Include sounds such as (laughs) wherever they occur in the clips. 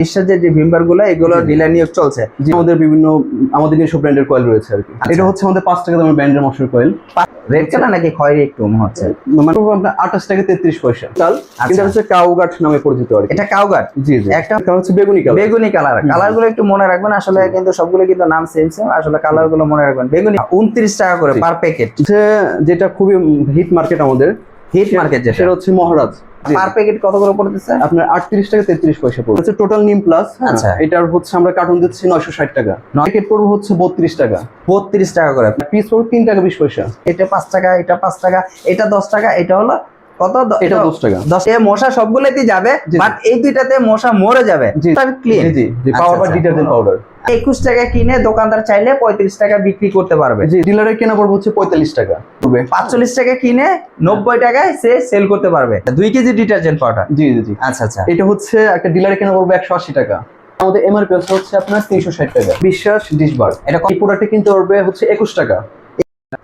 বিশ্বাসের যে এগুলো। ডিলার নিয়োগ চলছে। আমাদের বিভিন্ন আমাদের নিজস্ব ব্র্যান্ডের কয়েল রয়েছে আর কি। আচ্ছা। এটা হচ্ছে আমাদের পাঁচ টাকা দামের ব্র্যান্ডের মশার কয়েল রেড কালার নাকি খয়েরি একটু মনে হচ্ছে? মানে আপনার আঠাশ টাকা তেত্রিশ পয়সা। চাল আচ্ছা। কিন্তু হচ্ছে কাউগাঠ নামে পরিচিত আর এটা কাউগার জি জি। একটা একটা হচ্ছে বেগুনি কালার বেগুনি কালার কালারগুলো একটু মনে রাখবেন আসলে কিন্তু সবগুলো কিন্তু নাম সেম সেম আসলে কালারগুলো মনে রাখবেন। বেগুনি উনত্রিশ টাকা করে পার প্যাকেট যেটা খুবই হিট মার্কেট আমাদের। হিট মার্কেট যেটা। সেটা হচ্ছে মহারাজ। পার প্যাকেট কত করে পড়তেছে? আপনার টাকা তেত্রিশ পয়সা পড়বে। হচ্ছে টোটাল নিম প্লাস আচ্ছা। এটার হচ্ছে আমরা কার্টুন দিচ্ছি নয়শো ষাট টাকা। প্যাকেট পড়বে হচ্ছে বত্রিশ টাকা। বত্রিশ টাকা করে। পিস পড়বে তিন টাকা বিশ পয়সা। এটা পাঁচ টাকা এটা পাঁচ টাকা এটা দশ টাকা এটা হলো কত? এটা দশ টাকা। দশ এ মশা সবগুলোতেই যাবে। বাট এই দুইটাতে মশা মরে যাবে। জি। ক্লিন জি জি জি আচ্ছা, পাওয়ার আচ্ছা। ডিটারজেন্ট পাউডার একুশ টাকা কিনে দোকানদার চাইলে পঁয়ত্রিশ টাকা বিক্রি করতে পারবে। জি ডিলারের কেনা পড়বে হচ্ছে পঁয়তাল্লিশ টাকা। পাঁচচল্লিশ টাকা কিনে নব্বই টাকায় সে সেল করতে পারবে। দুই কেজি ডিটারজেন্ট পাউডার জি জি জি। আচ্ছা আচ্ছা। এটা হচ্ছে একটা ডিলারে কেনা পড়বে একশো আশি টাকা। আমাদের এমআরপি হচ্ছে আপনার তিনশো ষাট টাকা। বিশ্বাস ডিশবার এটা এই প্রোডাক্টে কিনতে পারবে হচ্ছে একুশ টাকা।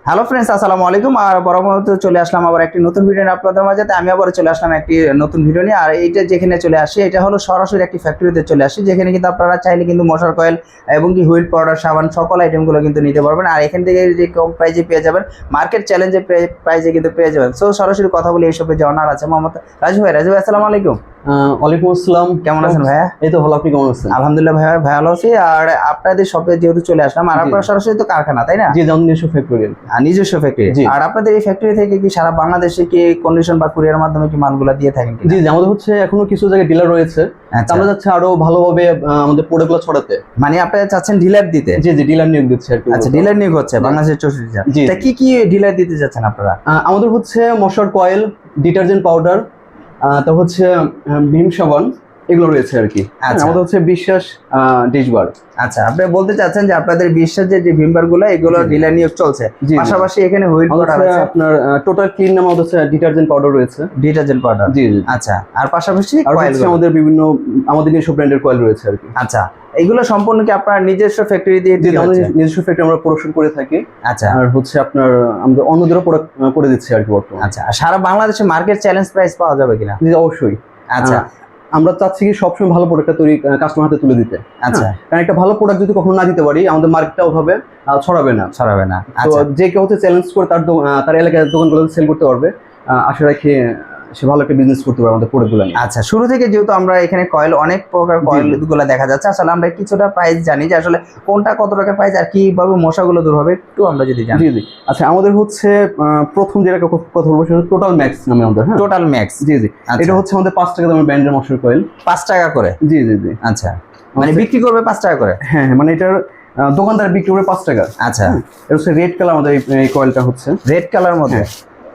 হ্যালো ফ্রেন্ডস আসসালামু আলাইকুম। আর পরবর্তীতে চলে আসলাম আবার একটি নতুন ভিডিও নিয়ে আপনাদের মাঝে। আমি আবার চলে আসলাম একটি নতুন ভিডিও নিয়ে। আর এইটা যেখানে চলে আসি এটা হলো সরাসরি একটি ফ্যাক্টরিতে চলে আসি। যেখানে কিন্তু আপনারা চাইলে কিন্তু মশার কয়েল এবং কি হুইল পাউডার সাবান সকল আইটেমগুলো কিন্তু নিতে পারবেন। আর এখান থেকে যে কম প্রাইজে পেয়ে যাবেন মার্কেট চ্যালেঞ্জে প্রাইজে কিন্তু পেয়ে যাবেন। সো সরাসরি কথা বলি এইসবে যে অনার আছে মোহাম্মদ রাজু ভাই। রাজু ভাই আসসালামু আলাইকুম। ওয়ালাইকুম আসসালাম। কেমন আছেন ভাইয়া? এই তো ভালো আপনি কেমন আছেন? আলহামদুলিল্লাহ ভাইয়া ভালো আছি। আর আপনাদের শপে যেহেতু চলে আসলাম আর। আপনারা সরাসরি তো কারখানা তাই না? জি যেমন নিজস্ব ফ্যাক্টরি নিজস্ব ফ্যাক্টরি। আর আপনাদের এই ফ্যাক্টরি থেকে কি সারা বাংলাদেশে কি কন্ডিশন বা কুরিয়ার মাধ্যমে কি মালগুলো দিয়ে থাকেন জি আমাদের হচ্ছে এখনও কিছু জায়গায় ডিলার রয়েছে। আচ্ছা। আমরা যাচ্ছে আরও ভালোভাবে আমাদের প্রোডাক্টগুলো ছড়াতে। মানে আপনারা চাচ্ছেন ডিলার দিতে? জি জি ডিলার নিয়োগ দিচ্ছে আর কি আচ্ছা। ডিলার নিয়োগ হচ্ছে বাংলাদেশের চৌষট্টি। তা কি কি ডিলার দিতে যাচ্ছেন আপনারা? আমাদের হচ্ছে মশার কয়েল ডিটারজেন্ট পাউডার তো হচ্ছে ভীম সাবান। এগুলো রয়েছে আর কি। হ্যাঁ, আচ্ছা। আমাদের হচ্ছে বিশ্বাস ডিশবার আচ্ছা আপনি বলতে চাচ্ছেন যে আপনাদের বিশ্বাসের যে ভিমবারগুলো এগুলো। ডিলার নিয়োগ চলছে। পাশাপাশি এখানে হুইল আছে। আপনার টোটাল ক্লিন নামে আমাদের হচ্ছে ডিটারজেন্ট পাউডার রয়েছে। ডিটারজেন্ট পাউডার জি আচ্ছা আর পাশাপাশি আমাদের বিভিন্ন আমাদের নিজস্ব ব্র্যান্ডের কয়েল রয়েছে আর কি। আচ্ছা এগুলো সম্পূর্ণ কি আপনার নিজস্ব ফ্যাক্টরি দিয়ে নিজস্ব ফ্যাক্টরি আমরা প্রোডাকশন করে থাকি। আচ্ছা। আর হচ্ছে আপনার আমাদের অন্যদেরও প্রোডাক্ট করে দিচ্ছি আর কি বর্তমানে। আচ্ছা আর সারা বাংলাদেশে মার্কেট চ্যালেঞ্জ প্রাইস পাওয়া যাবে কিনা? অবশ্যই। আচ্ছা আমরা চাচ্ছি কি সবসময় ভালো প্রোডাক্টটা তৈরি কাস্টমার হাতে তুলে দিতে। আচ্ছা। হ্যাঁ, কারণ একটা ভালো প্রোডাক্ট যদি কখনো না দিতে পারি আমাদের মার্কেটটা ওভাবে ছড়াবে না। ছড়াবে না। তো আচ্ছা। যে কেউ হচ্ছে চ্যালেঞ্জ করে তার তার এলাকায় দোকানগুলো সেল করতে পারবে। আশা রাখি সে ভালো একটা বিজনেস করতে পারবে আমাদের প্রোডাক্টগুলো নিয়ে। আচ্ছা শুরু থেকে যেহেতু আমরা এখানে কয়েল অনেক প্রকার কয়েলগুলো দেখা যাচ্ছে আসলে আমরা কিছুটা প্রাইস জানি যে আসলে কোনটা কত টাকার প্রাইস আর কীভাবে মশাগুলো দূর হবে একটু আমরা যদি জানি। জি জি। আচ্ছা আমাদের হচ্ছে প্রথম যেটা কথা বলব সেটা টোটাল ম্যাক্স নামে আমাদের হ্যাঁ? টোটাল ম্যাক্স জি জি। আচ্ছা। এটা হচ্ছে আমাদের পাঁচ টাকা দামের ব্র্যান্ডের মশার কয়েল পাঁচ টাকা করে? জি জি জি। আচ্ছা। মানে বিক্রি করবে পাঁচ টাকা করে? হ্যাঁ হ্যাঁ মানে এটার দোকানদার বিক্রি করবে পাঁচ টাকা। আচ্ছা। এটা হচ্ছে রেড কালার আমাদের এই- এই কয়েলটা হচ্ছে। রেড কালার মধ্যে?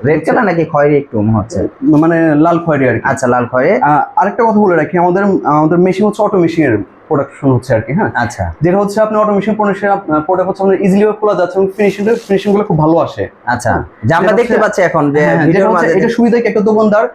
রেড কালার নাকি খয়েরি একটু হচ্ছে? মানে লাল খয়েরি আর কি। আচ্ছা লাল খয়েরি। আরেকটা কথা বলে রাখি আমাদের আমাদের মেশিন হচ্ছে অটো মেশিনের প্রোডাকশন হচ্ছে আর কি হ্যাঁ? আচ্ছা। যেটা হচ্ছে আপনি অটো মেশিন প্রোডাক্ট হচ্ছে আমাদের ইজিলি খোলা যাচ্ছে এবং ফিনিশিং ফিনিশিংগুলো খুব ভালো আসে। আচ্ছা যে আমরা দেখতে পাচ্ছি এখন যে হ্যাঁ, এটা সুবিধা কি একটা দোকানদার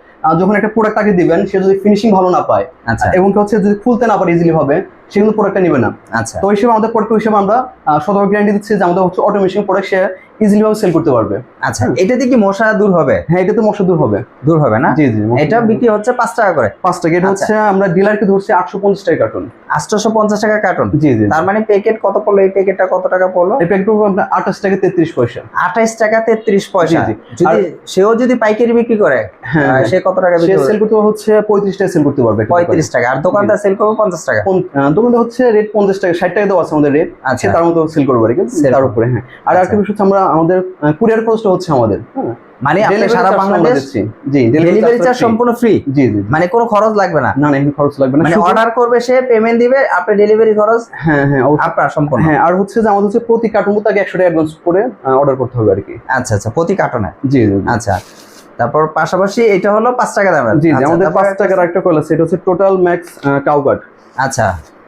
যখন একটা প্রোডাক্ট তাকে দিবেন সে যদি ফিনিশিং ভালো না পায় আচ্ছা। এবং হচ্ছে যদি খুলতে না পারে ইজিলি ভাবে সে কিন্তু প্রোডাক্টটা নিবে না। আচ্ছা। তো হিসেবে আমাদের প্রোডাক্ট হিসেবে আমরা শতভাগ গ্যারান্টি দিচ্ছি যে আমাদের হচ্ছে অটো মেশিন প্রোডাক্ট সে ইজিলি ভাবে সেল করতে পারবে। আচ্ছা এটাতে কি মশা দূর হবে? হ্যাঁ এটা তো মশা দূর হবে। দূর হবে না? জি জি এটা বিক্রি হচ্ছে পাঁচ টাকা করে। পাঁচ টাকা। এটা আচ্ছা। হচ্ছে আমরা ডিলারকে ধরছি আটশো পঞ্চাশ টাকা কার্টুন আটশোশো পঞ্চাশ টাকা কার্টন জি জি। তার মানে প্যাকেট কত পড়ল? এই প্যাকেটটা কত টাকা পড়ল? এই প্যাকেট পড়বে আপনার আঠাশ টাকা তেত্রিশ পয়সা। আঠাইশ টাকা তেত্রিশ পয়সা। যদি সেও যদি পাইকারি বিক্রি করে হ্যাঁ, সে কত টাকা বিক্রি সেল করতে হচ্ছে পঁয়ত্রিশ টাকা সেল করতে পারবে পঁয়ত্রিশ টাকা। আর দোকানদার সেল করবে পঞ্চাশ টাকা? হচ্ছে রেট পঞ্চাশ টাকা ষাট টাকা দেওয়া আছে আমাদের রেট আচ্ছা। সে তার মতো সেল করবে আর কি তার উপরে হ্যাঁ। আর আচ্ছা। বিষয় হচ্ছে আমরা আমাদের কুরিয়ার খরচটা হচ্ছে আমাদের হ্যাঁ। মানে আপনি সারা বাংলাদেশ জি ডেলিভারি চার্জ সম্পূর্ণ ফ্রি জি জি মানে কোনো খরচ লাগবে না? না না খরচ লাগবে না। মানে অর্ডার করবে সে পেমেন্ট দিবে আপনি ডেলিভারি খরচ হ্যাঁ হ্যাঁ আপনার সম্পূর্ণ। হ্যাঁ আর হচ্ছে যে আমাদের হচ্ছে প্রতি কার্টুন তাকে একশো টাকা অ্যাডভান্স করে অর্ডার করতে হবে আর কি। আচ্ছা আচ্ছা প্রতি কার্টনে জি জি। আচ্ছা তারপর পাশাপাশি এটা হলো পাঁচ টাকা দামের। জি আচ্ছা, আমাদের তারপর- পাঁচ টাকার একটা কয়েল আছে এটা হচ্ছে টোটাল ম্যাক্স কাউগাট আচ্ছা।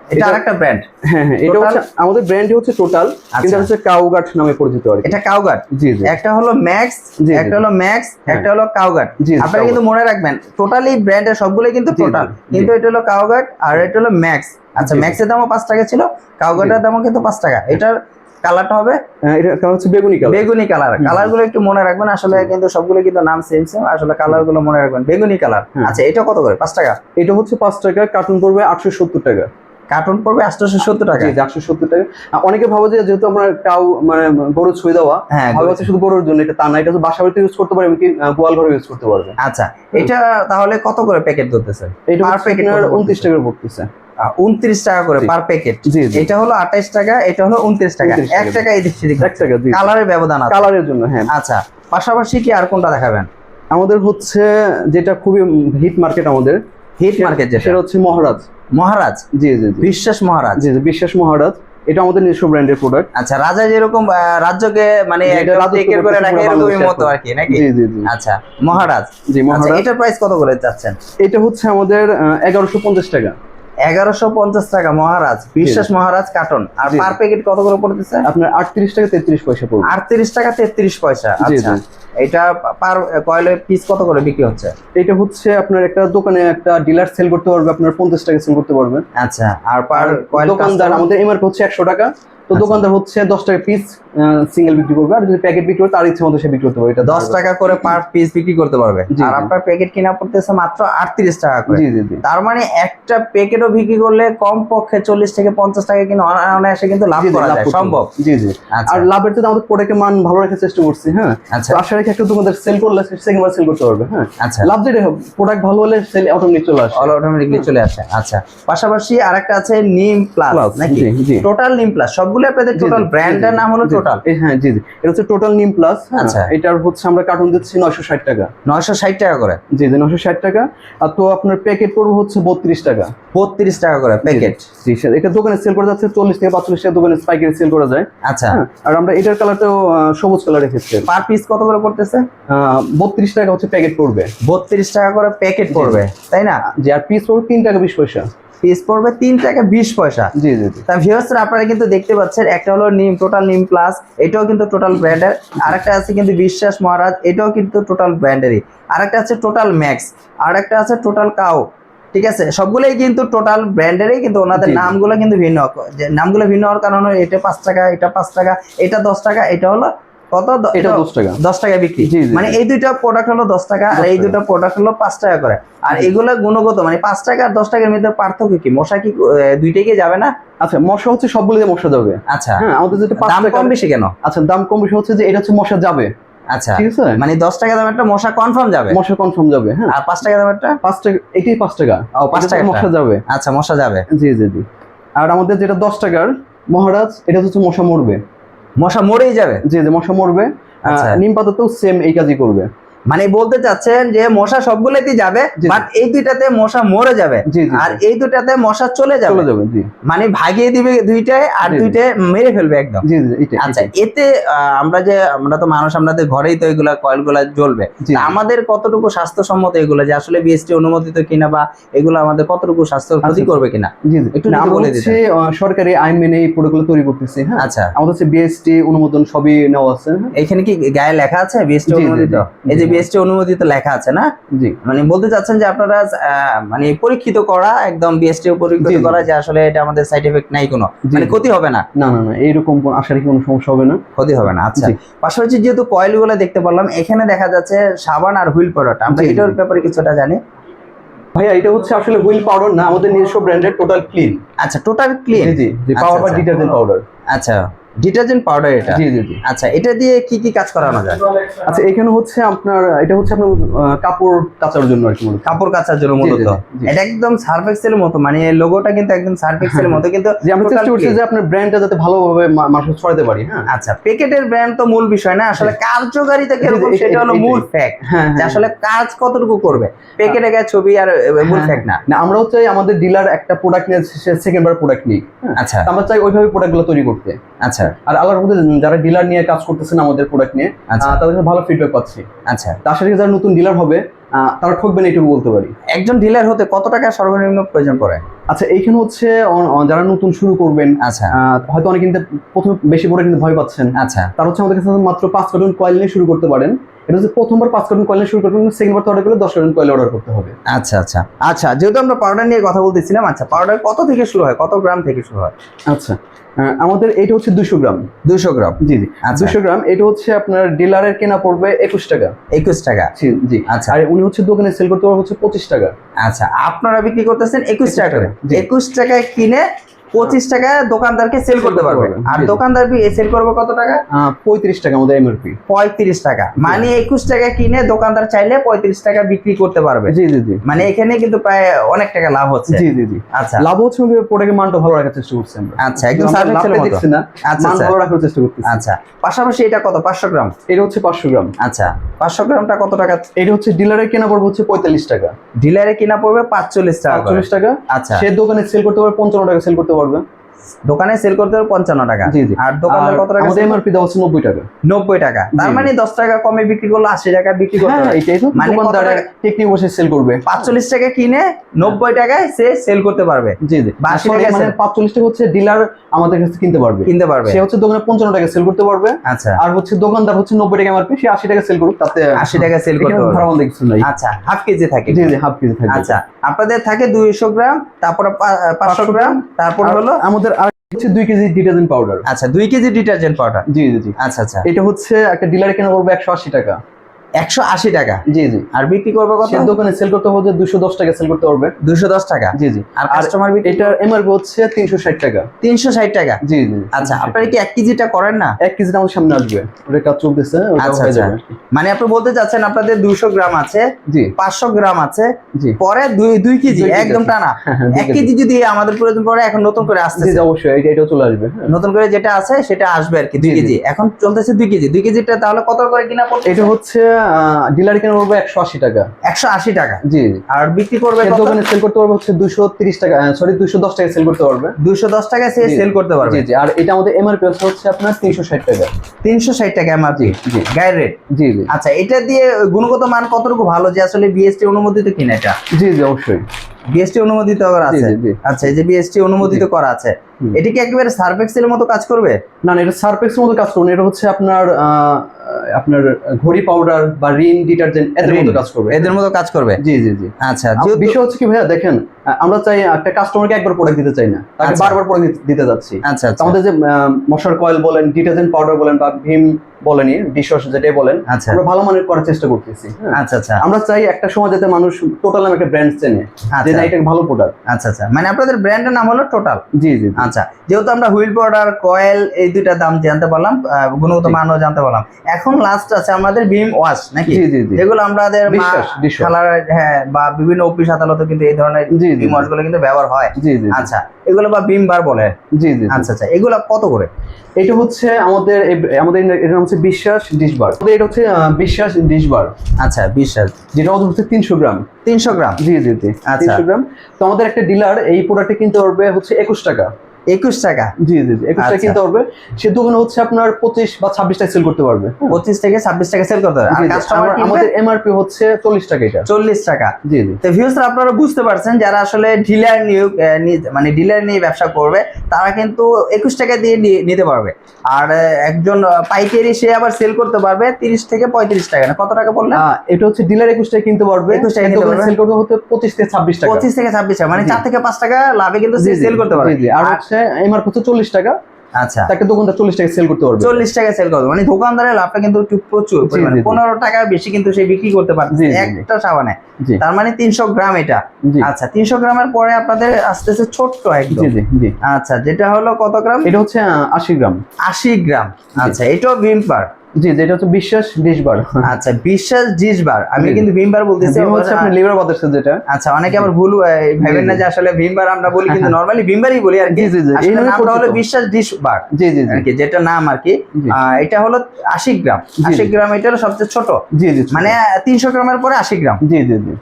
এটা এটা- আরেকটা ব্র্যান্ড হ্যাঁ হ্যাঁ এটা হচ্ছে আমাদের ব্র্যান্ড হচ্ছে টোটাল আচ্ছা। হচ্ছে কাউগাট নামে পরিচিত আর এটা কাউগাট জি জি। একটা হলো ম্যাক্স একটা। হলো ম্যাক্স হ্যাঁ। একটা হলো কাউগাট জি, আপনারা কিন্তু মনে রাখবেন টোটালি ব্র্যান্ডের সবগুলো কিন্তু টোটাল কিন্তু এটা হলো কাউগাট আর এটা হলো ম্যাক্স আচ্ছা। ম্যাক্সের দামও পাঁচ টাকা ছিল কাউগাটের দামও কিন্তু পাঁচ টাকা। এটার কালারটা হবে এটা কালার হচ্ছে বেগুনি কালার বেগুনি কালার কালারগুলো একটু মনে রাখবেন আসলে কিন্তু সবগুলো কিন্তু নাম সেম সেম আসলে কালারগুলো মনে রাখবেন। বেগুনি কালার হ্যাঁ। আচ্ছা এটা কত করে? পাঁচ টাকা? এটা হচ্ছে পাঁচ টাকা কার্টুন পড়বে আটশো সত্তর টাকা। কার্টুন পড়বে আটশোশো সত্তর টাকা। জি আটশো সত্তর টাকা। অনেকে ভাবে যে যেহেতু আমরা কাউ মানে গরু ছুঁয়ে দেওয়া হ্যাঁ হচ্ছে শুধু গরুর জন্য এটা তা না এটা বাসা বাড়িতে ইউজ করতে পারবে এমনকি গোয়াল ঘরে ইউজ করতে পারবে। আচ্ছা এটা তাহলে কত করে প্যাকেট ধরতেছে? এটা উনত্রিশ টাকা পড়তেছে। উনত্রিশ টাকা করে পার প্যাকেট এটা হলো আঠাইশ টাকা এটা হলো উনত্রিশ টাকা। 29 টাকা। এক টাকা এই সেদিক এক টাকা কালারের ব্যবধান কালারের জন্য হ্যাঁ। আচ্ছা পাশাপাশি কি আর কোনটা দেখাবেন? আমাদের হচ্ছে যেটা খুবই হিট মার্কেট আমাদের হিট মার্কেট যেটা। সেটা হচ্ছে মহারাজ। মহারাজ? জি জি বিশ্বাস মহারাজ? জি জি বিশ্বাস মহারাজ। এটা আমাদের নিজস্ব ব্র্যান্ডের প্রোডাক্ট আচ্ছা রাজা যেরকম রাজ্যকে মানে যেটা একদম রাজত্ব take care করে রাখে এরকমই মতো আর কি নাকি? জি জি জি। আচ্ছা মহারাজ। জি আচ্ছা মহারাজ এটার প্রাইস কত করে চাচ্ছেন? এটা হচ্ছে আমাদের এগারোশো পঞ্চাশ টাকা। এগারোশো পঞ্চাশ টাকা মহারাজ বিশ্বাস মহারাজ কার্টন। আর পার প্যাকেট কত করে পড়তেছে আপনার আটত্রিশ টাকা তেত্রিশ পয়সা পড়বে। আটত্রিশ টাকা তেত্রিশ পয়সা আচ্ছা। এটা পার কয়েলের পিস কত করে বিক্রি হচ্ছে? এটা হচ্ছে আপনার একটা দোকানে একটা ডিলার সেল করতে পারবে আপনার পঞ্চাশ টাকা সেল করতে পারবে। আচ্ছা আর পার কয়েল দোকানদার আমাদের এমআরপি হচ্ছে একশো টাকা। তো আচ্ছা। দোকানদার হচ্ছে দশ টাকা পিস সিঙ্গেল বিক্রি করবে। আর যদি প্যাকেট বিক্রি করে তার ইচ্ছে মতো সে বিক্রি করতে পারবে। এটা দশ টাকা করে পার পিস বিক্রি করতে পারবে। আর আপনার প্যাকেট কিনা পড়তেছে মাত্র আটত্রিশ টাকা করে। জি জি জি। তার মানে একটা প্যাকেটও বিক্রি করলে কম পক্ষে চল্লিশ থেকে পঞ্চাশ টাকা অনা- অনায়াসে কিন্তু লাভ করা যায়। সম্ভব? জি জি। আচ্ছা। আর লাভের জন্য আমাদের প্রোডাক্টের মান ভালো রাখার চেষ্টা করছি হ্যাঁ? আচ্ছা। আশা রাখি একটা দোকানদার সেল করলে সেকেন্ড বার সেল করতে পারবে হ্যাঁ? আচ্ছা। লাভ যেটা হোক প্রোডাক্ট ভালো হলে সেল অটোমেটিক চলে আসে। অল অটোমেটিকলি চলে আসে। আচ্ছা। পাশাপাশি আরেকটা আছে নিম প্লাস নাকি। টোটাল নিম প্লাস সবগুলো আপনাদের টোটাল ব্র্যান্ডের নাম হলো টোটাল হ্যাঁ জি জি। এটা হচ্ছে টোটাল নিম প্লাস আচ্ছা। এটার হচ্ছে আমরা কার্টুন দিচ্ছি নয়শো ষাট টাকা। নয়শো ষাট টাকা করে? জি জি নয়শো ষাট টাকা। আর তো আপনার প্যাকেট পড়বে হচ্ছে বত্রিশ টাকা। বত্রিশ টাকা করে প্যাকেট জি স্যার এটা দোকানে সেল করা যাচ্ছে চল্লিশ থেকে পাঁচচল্লিশ টাকা দোকানে স্পাইকারি সেল করা যায়। আচ্ছা। হ্যাঁ আর আমরা এটার কালারটাও সবুজ কালার রেখেছি পার পিস কত করে পড়তেছে? বত্রিশ টাকা হচ্ছে প্যাকেট পড়বে। বত্রিশ টাকা করে প্যাকেট পড়বে তাই না? যে আর পিস পড়বে তিন টাকা বিশ পয়সা। পিস পড়বে তিন টাকা বিশ পয়সা। জি জি তা ভিউয়ার্সরা আপনারা কিন্তু দেখতে পাচ্ছেন একটা হলো নিম টোটাল নিম প্লাস এটাও কিন্তু টোটাল ব্র্যান্ডের আরেকটা আছে কিন্তু বিশ্বাস মহারাজ এটাও কিন্তু টোটাল ব্র্যান্ডেরই আরেকটা আছে টোটাল ম্যাক্স আরেকটা আছে টোটাল কাউ ঠিক আছে? সবগুলোই কিন্তু টোটাল ব্র্যান্ডেরই কিন্তু ওনাদের। নামগুলো কিন্তু ভিন্ন। নামগুলো ভিন্ন হওয়ার কারণে এটা পাঁচ টাকা এটা পাঁচ টাকা এটা দশ টাকা এটা হলো কত? এটা দশ টাকা। দশ টাকা বিক্রি। মানে এই দুইটা প্রোডাক্ট হলো টাকা আর এই। দুটো প্রোডাক্ট হলো টাকা করে। আর এগুলো গুণগত মানে টাকা আর দশ টাকার মধ্যে পার্থক্য কি? মশা কি দুইটাই কি যাবে না? আচ্ছা মশা হচ্ছে মশা যাবে। আচ্ছা। হ্যাঁ আমাদের যেটা পাঁচ টাকা কম বেশি কেন? আচ্ছা দাম কম বেশি হচ্ছে যে এটা হচ্ছে মশা যাবে। আচ্ছা। ঠিক আছে? মানে দশ টাকা দাম একটা মশা কনফার্ম যাবে। মশা কনফার্ম যাবে হ্যাঁ। আর টাকা টাকা এটাই টাকা। ও পাঁচ টাকা। মশা যাবে। আচ্ছা মশা যাবে। জি জি জি। আর আমাদের যেটা দশ টাকার মহারাজ এটা হচ্ছে মশা মরবে। মশা মরেই যাবে। জি জি মশা মরবে। আচ্ছা। নিম পাতাতেও সেম এই কাজই করবে। মানে বলতে চাচ্ছেন যে মশা সবগুলোতেই যাবে। বাট এই দুইটাতে মশা মরে যাবে। আর এই দুইটাতে মশা চলে যাবে। মানে ভাগিয়ে দিবে দুইটায় আর জি। মেরে ফেলবে একদম। আচ্ছা এতে আমরা যে আমরা তো মানুষ আমাদের ঘরেই তো এগুলা কয়েলগুলা জ্বলবে। আমাদের কতটুকু স্বাস্থ্যসম্মত এগুলো? যে আসলে বিএসটি অনুমোদিত কিনা বা এগুলো আমাদের কতটুকু স্বাস্থ্য ক্ষতি আচ্ছা। করবে কিনা? একটু না, যদি আমরা বলে আহ, সরকারি আইন মেনে এই প্রোডাক্টগুলো তৈরি করতেছি হ্যাঁ? আচ্ছা। আমাদের হচ্ছে বিএসটি অনুমোদন সবই নেওয়া আছে হ্যাঁ? এখানে কি গায়ে লেখা আছে বিএসটি অনুমোদিত? এই যে। বিএসটি অনুমোদিত লেখা আছে না? জি। মানে বলতে চাচ্ছেন যে আপনারা মানে পরীক্ষিত করা একদম বিএসটি পরীক্ষিত। করা যে আসলে এটা আমাদের সাইড এফেক্ট নাই কোনো। মানে ক্ষতি হবে না। না না না এইরকম কোন আশা কোনো সমস্যা হবে না। ক্ষতি হবে না আচ্ছা। পাশাপাশি যেহেতু কয়েলগুলো দেখতে পারলাম এখানে দেখা যাচ্ছে সাবান আর হুইল প্রোডাক্ট আমরা। এটার ব্যাপারে কিছুটা জানি। ভাইয়া এটা হচ্ছে আসলে হুইল পাউডার না আমাদের নিজস্ব ব্র্যান্ডের টোটাল ক্লিন আচ্ছা টোটাল ক্লিন জি জি আচ্ছা, পাওয়ার বা আচ্ছা। ডিটারজেন্ট পাউডার আচ্ছা। ডিটারজেন্ট পাউডার এটা? জি জি জি। আচ্ছা এটা দিয়ে কি কি কাজ করানো যায়? আচ্ছা এখানে হচ্ছে আপনার এটা হচ্ছে আপনার কাপড় কাচার জন্য আর কি মূলত। কাপড় কাচার জন্য মূলত। এটা একদম সার্ফেক্সেল মতো মানে লোগোটা কিন্তু একদম সার্ফেক্সেল মতো কিন্তু যে আমরা চেষ্টা করছি যে আপনার ব্র্যান্ডটা যাতে ভালোভাবে মা- মানুষের ছড়াতে পারি হ্যাঁ। আচ্ছা প্যাকেটের ব্র্যান্ড তো মূল বিষয় না আসলে কার্যকারিতা কীরকম জি, জি, সেটা হলো মূল ফ্যাক্ট হ্যাঁ যে হ্যাঁ। আসলে কাজ কতটুকু করবে? প্যাকেটে গায়ে ছবি আর মূল হ্যাঁ, ফ্যাক্ট না? না আমরা হচ্ছে আমাদের ডিলার একটা প্রোডাক্ট নিয়ে সেকেন্ড বার প্রোডাক্ট নিই হ্যাঁ। আচ্ছা। আমরা চাই ওইভাবে প্রোডাক্টগুলো তৈরি করতে। আচ্ছা আর আল্লাহর মধ্যে যারা ডিলার নিয়ে কাজ করতেছেন আমাদের প্রোডাক্ট নিয়ে আচ্ছা। তাদের কাছে ভালো ফিডব্যাক পাচ্ছি। আচ্ছা। তার সাথে যারা নতুন ডিলার হবে তারা ঠকবেন এইটুকু বলতে পারি। একজন ডিলার হতে কত টাকা সর্বনিম্ন প্রয়োজন পড়ে? আচ্ছা এইখানে হচ্ছে যারা নতুন শুরু করবেন আচ্ছা। হয়তো অনেক কিন্তু প্রথমে বেশি করে কিন্তু ভয় পাচ্ছেন। আচ্ছা। তার হচ্ছে আমাদের কাছে মাত্র পাঁচ কার্টুন কয়েল নিয়ে শুরু করতে পারেন। এটা হচ্ছে প্রথমবার পাঁচ কার্টন কয়েল শুরু করবেন সেকেন্ড বার অর্ডার করলে দশ কার্টন কয়েল অর্ডার করতে হবে। আচ্ছা আচ্ছা। আচ্ছা যেহেতু আমরা পাউডার নিয়ে কথা বলতেছিলাম আচ্ছা পাউডার কত থেকে শুরু হয়? কত গ্রাম থেকে শুরু হয়? আচ্ছা আমাদের এটা হচ্ছে দুশো গ্রাম। দুশো গ্রাম? জি জি। আচ্ছা। দুশো গ্রাম এটা হচ্ছে আপনার ডিলারের কেনা পড়বে একুশ টাকা। একুশ টাকা। জি আচ্ছা। আর উনি হচ্ছে দোকানে সেল করতে পারবে হচ্ছে পঁচিশ টাকা। আচ্ছা আপনারা বিক্রি করতেছেন একুশ 21 টাকা। একুশ টাকায় কিনে পঁচিশ টাকায় দোকানদারকে সেল করতে পারবে। আর। দোকানদার সেল করবে কত টাকা? পঁয়ত্রিশ টাকা আমাদের এমআরপি পঁয়ত্রিশ টাকা। মানে একুশ টাকা কিনে দোকানদার চাইলে পঁয়ত্রিশ টাকা বিক্রি করতে পারবে। জি জি জি। মানে এখানে কিন্তু প্রায় অনেক টাকা লাভ হচ্ছে। জি জি জি। আচ্ছা। লাভ হচ্ছে প্রোডাক্টের মানটা ভালো রাখার চেষ্টা করছি আমরা। আচ্ছা একদম দেখছি না আচ্ছা আচ্ছা ভালো রাখার চেষ্টা করতেছি। আচ্ছা পাশাপাশি এটা কত? পাঁচশো গ্রাম? এটা হচ্ছে পাঁচশো গ্রাম। আচ্ছা পাঁচশো গ্রামটা কত টাকা? এটা হচ্ছে ডিলারের কেনা পড়বে হচ্ছে পঁয়তাল্লিশ টাকা। ডিলারে কিনা পড়বে পাঁচচল্লিশ টাকা পাঁচচল্লিশ টাকা। আচ্ছা। সে দোকানে সেল করতে পারবে পঞ্চান্ন টাকা সেল করতে পারবে দোকানে সেল করতে হবে পঞ্চান্ন টাকা। আর দোকানদার কত টাকা এমআরপি দেওয়া হচ্ছে নব্বই টাকা। নব্বই টাকা। তার মানে দশ টাকা কমে বিক্রি করলে আশি টাকা বিক্রি করতে হ্যাঁ এটাই তো। মানে টেকনিক বসে সেল করবে? পাঁচচল্লিশ টাকা কিনে নব্বই টাকায় সে সেল করতে পারবে। জি জি। বা আশি টাকা মানে পাঁচচল্লিশ টাকা হচ্ছে ডিলার আমাদের কাছে কিনতে পারবে। কিনতে পারবে। সে হচ্ছে দোকানে পঞ্চান্ন টাকা সেল করতে পারবে। আচ্ছা। আর হচ্ছে দোকানদার হচ্ছে নব্বই টাকা এমআরপি সে আশি টাকা সেল করুক তাতে আশি টাকা সেল করতে পারবে। আচ্ছা হাফ কেজি থাকে। জি জি হাফ কেজি থাকবে আচ্ছা আপনাদের থাকে দুইশো গ্রাম তারপরে পাঁচশো গ্রাম তারপর হলো আমাদের হচ্ছে দুই কেজি ডিটারজেন্ট পাউডার আচ্ছা দুই কেজি ডিটারজেন্ট পাউডার জি জি জি। আচ্ছা আচ্ছা। এটা হচ্ছে একটা ডিলারে কেনা পড়বে একশো আশি টাকা। একশো আশি টাকা। জি জি। আর বিক্রি করবে কত? দোকানে সেল করতে হবে দুশো দশ টাকা সেল করতে পারবে। দুশো দশ টাকা। জি জি। আর আর কাস্টমার এটার এমআরপি হচ্ছে তিনশো ষাট টাকা। তিনশো ষাট টাকা? জি জি। আচ্ছা আপনারা কি এক কেজিটা করেন না? এক কেজিটা আমার সামনে আসবে। ওটা কাজ চলতেছে আচ্ছা। যাবে। মানে আপনি বলতে চাচ্ছেন আপনাদের দুশো গ্রাম আছে জি। পাঁচশো গ্রাম আছে জি। পরে দুই দুই কেজি একদম টানা। হ্যাঁ, হ্যাঁ, এক কেজি। যদি আমাদের প্রয়োজন পড়ে এখন নতুন করে জি আসতেছে। অবশ্যই এটা এটাও চলে আসবে হ্যাঁ। নতুন করে যেটা আছে সেটা আসবে আর কি দুই। কেজি। এখন চলতেছে দুই কেজি। দুই কেজিটা তাহলে কত করে কিনা এটা হচ্ছে ডিলার কেনা পড়বে একশো আশি টাকা। একশো আশি টাকা। জি। আর বিক্রি করবে দোকানে সেল করতে পারবে হচ্ছে দুশো তিরিশ টাকা সরি দুশো দশ টাকা সেল করতে পারবে। দুশো দশ টাকা সেল করতে পারবে। জি জি। আর এটা আমাদের এমআরপি হচ্ছে আপনার তিনশো ষাট টাকা। তিনশো ষাট টাকা এমআরপি জি গায়ের রেট জি জি। আচ্ছা এটা দিয়ে গুণগত মান কতটুকু ভালো? যে আসলে বিএসটি অনুমোদিত কিনা এটা? জি জি অবশ্যই। বিএসটি অনুমোদিত করা আছে। আচ্ছা এই যে বিএসটি অনুমোদিত করা আছে। এটা কি একেবারে সার্ফেক্সেল মতো কাজ করবে? না না এটা সার্ফেক্সের মতো কাজ করবে এটা হচ্ছে আপনার আপনার ঘড়ি পাউডার বা রিন ডিটারজেন্ট এদের মতো কাজ করবে। এদের মতো কাজ করবে? জি জি জি। আচ্ছা বিষয় হচ্ছে কি ভাইয়া দেখেন আমরা চাই একটা কাস্টমারকে একবার প্রোডাক্ট দিতে চাই না তাকে আচ্ছা। বারবার প্রোডাক্ট দিতে যাচ্ছি। আচ্ছা আচ্ছা। আমাদের যে মশার কয়েল বলেন ডিটারজেন্ট পাউডার বলেন বা ভীম বলেনি ডিশওয়াশ যেটাই বলেন আচ্ছা। আমরা ভালো মানের করার চেষ্টা করতেছি হ্যাঁ। আচ্ছা আচ্ছা। আমরা চাই একটা সময় যাতে মানুষ টোটাল নামে একটা ব্র্যান্ড চেনে যে আচ্ছা না এটা ভালো প্রোডাক্ট আচ্ছা আচ্ছা। মানে আপনাদের ব্র্যান্ডের নাম হলো টোটাল জি জি। আচ্ছা যেহেতু আমরা হুইল পাউডার কয়েল এই দুইটা দাম জানতে পারলাম গুণগত মানও জানতে পারলাম। এখন লাস্ট আছে আমাদের ভীম ওয়াশ নাকি? যেগুলো আমাদের হ্যাঁ বা বিভিন্ন অফিস আদালতে কিন্তু এই ধরনের জি জি ভীম ওয়াশগুলো কিন্তু ব্যবহার হয়। আচ্ছা এগুলো বা ভীম বার বলে। জি জি আচ্ছা আচ্ছা এগুলো কত করে? এটা হচ্ছে আমাদের আমাদের এটা হচ্ছে বিশ্বাস ডিশবার আমাদের এটা হচ্ছে বিশ্বাস ডিশবার আচ্ছা বিশ্বাস। যেটা আমাদের হচ্ছে তিনশো গ্রাম। তিনশো গ্রাম? জি জি জি। আচ্ছা। তিনশো গ্রাম। তো আমাদের একটা ডিলার এই প্রোডাক্টটা কিনতে পারবে হচ্ছে একুশ টাকা। একুশ টাকা। জি জি একুশ টাকা আচ্ছা। কিনতে পারবে। সে দোকানে হচ্ছে আপনার পঁচিশ বা ছাব্বিশ টাকা সেল করতে পারবে। পঁচিশ থেকে ছাব্বিশ টাকা সেল করতে। কাস্টমার আমাদের এমআরপি হচ্ছে চল্লিশ টাকা এটা। চল্লিশ টাকা। জি জি। তো আপনারা বুঝতে পারছেন যারা আসলে ডিলার নিয়োগ মানে ডিলার নিয়ে ব্যবসা করবে তারা কিন্তু একুশ টাকা দিয়ে নিতে পারবে। আর একজন পাইকারি সে আবার সেল করতে পারবে তিরিশ থেকে পঁয়ত্রিশ টাকা। না কত টাকা বললেন? এটা হচ্ছে ডিলার একুশ টাকা কিনতে পারবে। 21 টাকা কিনতে পারবে। সেল করতে হতে পঁচিশ থেকে ছাব্বিশ টাকা। পঁচিশ থেকে ছাব্বিশ টাকা মানে। চার থেকে পাঁচ টাকা লাভে কিন্তু সেল করতে পারবে। আর হচ্ছে এমআরপি হচ্ছে চল্লিশ টাকা। আচ্ছা। তাকে দোকানদার চল্লিশ টাকা সেল করতে পারবে। চল্লিশ টাকা সেল করবে। মানে দোকানদারের লাভটা কিন্তু একটু প্রচুর জি, পরিমাণে। জি, জি। পনেরো টাকা বেশি কিন্তু সে বিক্রি করতে পারছে। একটা সাবানে তার মানে তিনশো গ্রাম এটা। আচ্ছা তিনশো গ্রামের পরে আপনাদের আসতেছে ছোট্ট একদম। আচ্ছা যেটা হলো কত গ্রাম? এটা হচ্ছে আশি গ্রাম। আশি গ্রাম। আচ্ছা এটাও ভিমবার জি যেটা হচ্ছে বিশ্বাস ডিশবার আচ্ছা বিশ্বাস জিসবার আমি জি, জি। কিন্তু ভিমবার বলতেছি হচ্ছে আপনার লিভার বাতাসে যেটা। আচ্ছা অনেকে আবার ভুল ভাবেন না যে আসলে ভিমবার আমরা বলি কিন্তু (laughs) নর্মালি ভিমবারই বলি আর কি। জি, জি। এই নামটা হলো। বিশ্বাস ডিশবার জি জি আর কি যেটা নাম আর কি। এটা হলো আশি গ্রাম। জি, আশি জি। গ্রাম এটা সবচেয়ে ছোট। জি জি মানে তিনশো গ্রামের পরে আশি গ্রাম। জি জি জি।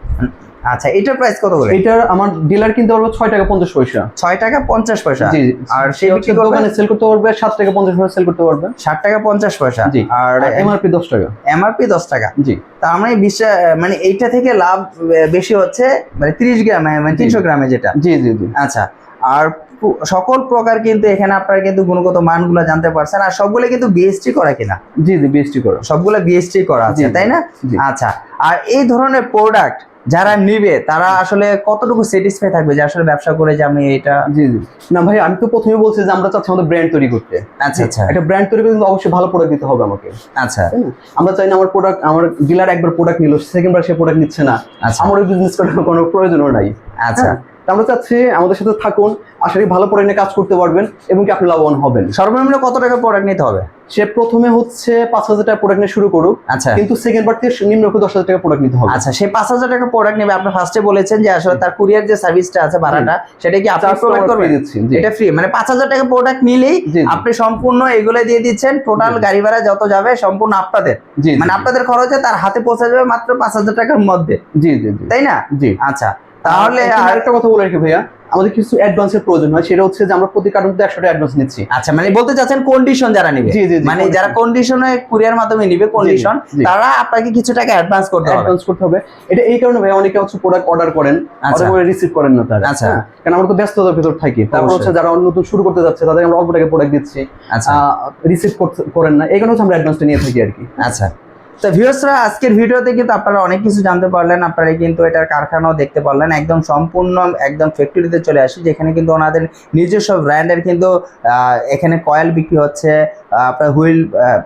আচ্ছা এটার প্রাইস কত করে? এটার আমার ডিলার কিনতে পারবে ছয় টাকা পঞ্চাশ পয়সা। ছয় টাকা পঞ্চাশ পয়সা? জি আর সে সে হচ্ছে বিক্রি দোকানে সেল করতে পারবে সাত টাকা পঞ্চাশ পয়সা সেল করতে পারবে। ষাট টাকা পঞ্চাশ পয়সা? জি। আর আর এমআরপি দশ টাকা। এমআরপি দশ টাকা? জি। তার মানে বিশ্বাস মানে এইটা থেকে লাভ বেশি হচ্ছে মানে তিরিশ গ্রামে মানে। তিনশো গ্রামে যেটা। জি জি জি। আচ্ছা। আর সকল প্রকার কিন্তু এখানে আপনারা কিন্তু গুণগত মানগুলো জানতে পারছেন আর সবগুলো কিন্তু বিএসটি করা কিনা? জি জি বিএসটি করা। সবগুলো বিএসটি করা আছে তাই না? আচ্ছা। আর এই ধরনের প্রোডাক্ট যারা নিবে তারা আসলে কতটুকু স্যাটিসফাই থাকবে যে আসলে ব্যবসা করে যে আমি এটা জি জি। না ভাই আমি তো প্রথমে বলছি যে আমরা চাচ্ছি আমাদের ব্র্যান্ড তৈরি করতে। আচ্ছা আচ্ছা। একটা ব্র্যান্ড তৈরি করতে অবশ্যই ভালো প্রোডাক্ট দিতে হবে আমাকে। আচ্ছা। আমরা চাই না আমার প্রোডাক্ট আমার ডিলার একবার প্রোডাক্ট নিল সেকেন্ডবার সে প্রোডাক্ট নিচ্ছে না। আচ্ছা। আমার ওই বিজনেস করার কোনো প্রয়োজনও নাই। আচ্ছা। হ্যাঁ? আমরা চাচ্ছি আমাদের সাথে থাকুন আশা করি ভালো প্রোডাক্ট নিয়ে কাজ করতে পারবেন এবং কি আপনি লাভবান হবেন। সর্বনিম্ন কত টাকা প্রোডাক্ট নিতে হবে? সে প্রথমে হচ্ছে পাঁচ হাজার টাকা প্রোডাক্ট নিয়ে শুরু করুক আচ্ছা। কিন্তু সেকেন্ড বার থেকে নিম্ন করে দশ হাজার টাকা প্রোডাক্ট নিতে হবে। আচ্ছা সেই পাঁচ হাজার টাকা প্রোডাক্ট নেবে আপনি ফার্স্টে বলেছেন যে আসলে তার কুরিয়ার যে সার্ভিসটা আছে ভাড়াটা সেটা কি আপনি প্রোভাইড করবেন? দিচ্ছি এটা ফ্রি মানে পাঁচ হাজার টাকা প্রোডাক্ট নিলেই। আপনি সম্পূর্ণ এগুলো দিয়ে দিচ্ছেন টোটাল গাড়ি ভাড়া যত যাবে সম্পূর্ণ আপনাদের। মানে আপনাদের খরচে তার হাতে পৌঁছে যাবে মাত্র পাঁচ হাজার টাকার মধ্যে। জি জি জি। তাই না? জি। আচ্ছা তাহলে আর আর একটা কথা বলে রাখি ভাইয়া। আমাদের কিছু অ্যাডভান্সের প্রয়োজন হয় সেটা হচ্ছে যে আমরা প্রতি কার্টুন একশো টাকা অ্যাডভান্স নিচ্ছি। আচ্ছা মানে বলতে চাচ্ছেন কন্ডিশন যারা নিবে। জি, জি, জি, মানে যারা কন্ডিশনে কুরিয়ার মাধ্যমে নিবে কন্ডিশন তারা আপনাকে কিছু টাকা অ্যাডভান্স করতে হবে। অ্যাডভান্স করতে হবে। এটা এই কারণে ভাই অনেকে হচ্ছে প্রোডাক্ট অর্ডার করেন আচ্ছা। অর্ডার করে রিসিভ করেন না তারা। আচ্ছা। হ্যাঁ? কারণ আমরা তো ব্যস্ততার ভিতর থাকি। তারপর হচ্ছে যারা অন্য নতুন শুরু করতে যাচ্ছে তাদের আমরা অল্প টাকা প্রোডাক্ট দিচ্ছি। আচ্ছা। রিসিভ করেন না। এই কারণে হচ্ছে আমরা অ্যাডভান্সটা নিয়ে থাকি আর কি। আচ্ছা। তো ভিউয়ার্সরা আজকের ভিডিওতে কিন্তু আপনারা অনেক কিছু জানতে পারলেন। আপনারা কিন্তু এটার কারখানাও দেখতে পারলেন। একদম সম্পূর্ণ একদম ফ্যাক্টরিতে চলে আসি যেখানে কিন্তু ওনাদের নিজস্ব ব্র্যান্ডের কিন্তু এখানে কয়েল বিক্রি হচ্ছে আপনার হুইল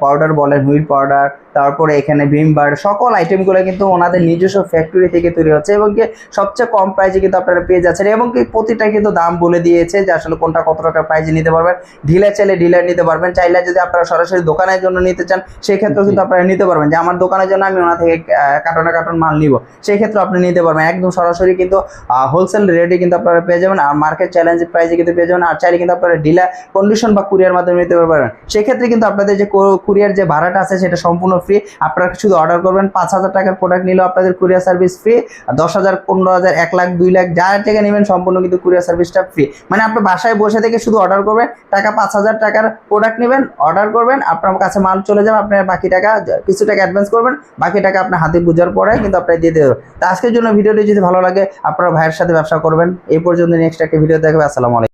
পাউডার বলেন হুইল পাউডার তারপরে এখানে ভিম বার সকল আইটেমগুলো কিন্তু ওনাদের নিজস্ব ফ্যাক্টরি থেকে তৈরি হচ্ছে এবং কি সবচেয়ে কম প্রাইসে কিন্তু আপনারা পেয়ে যাচ্ছেন এবং কি প্রতিটা কিন্তু দাম বলে দিয়েছে যে আসলে কোনটা কত টাকা প্রাইসে নিতে পারবেন। ডিলার চাইলে ডিলার নিতে পারবেন চাইলে যদি আপনারা সরাসরি দোকানের জন্য নিতে চান সেক্ষেত্রেও কিন্তু আপনারা নিতে পারবেন। আমার দোকানের জন্য আমি ওনা থেকে কার্টনে কার্টন মাল নিব। সেই ক্ষেত্রে আপনি নিতে পারবেন। একদম সরাসরি কিন্তু হোলসেল রেটে কিন্তু আপনারা পেয়ে যাবেন আর মার্কেট চ্যালেঞ্জ প্রাইসে কিন্তু পেয়ে যাবেন। আর চাইলে কিন্তু আপনারা ডিলার কন্ডিশন বা কুরিয়ার মাধ্যমে নিতে পারবেন। সেক্ষেত্রে কিন্তু আপনাদের যে কুরিয়ার যে ভাড়াটা আছে, সেটা সম্পূর্ণ ফ্রি আপনারা শুধু অর্ডার করবেন, পাঁচ হাজার টাকার প্রোডাক্ট নিলেও আপনাদের কুরিয়ার সার্ভিস ফ্রি দশ হাজার, পনেরো হাজার, এক লাখ, দুই লাখ, যার থেকে নেবেন, সম্পূর্ণ কিন্তু কুরিয়ার সার্ভিসটা ফ্রি মানে আপনার বাসায় বসে থেকে শুধু অর্ডার করবেন, টাকা পাঁচ হাজার টাকার প্রোডাক্ট নেবেন অর্ডার করবেন, আপনার কাছে মাল চলে যাবে, আপনার বাকি টাকা, কিছু টাকা অ্যাডভান্স করবেন, বাকি টাকা আপনার হাতে বোঝার পরে কিন্তু আপনার দিয়ে দেবেন তো আজকের জন্য ভিডিওটি যদি ভালো লাগে, আপনারা ভাইয়ের সাথে ব্যবসা করবেন। এই পর্যন্ত নেক্সট একটা ভিডিও দেখবে আসসালামু আলাইকুম।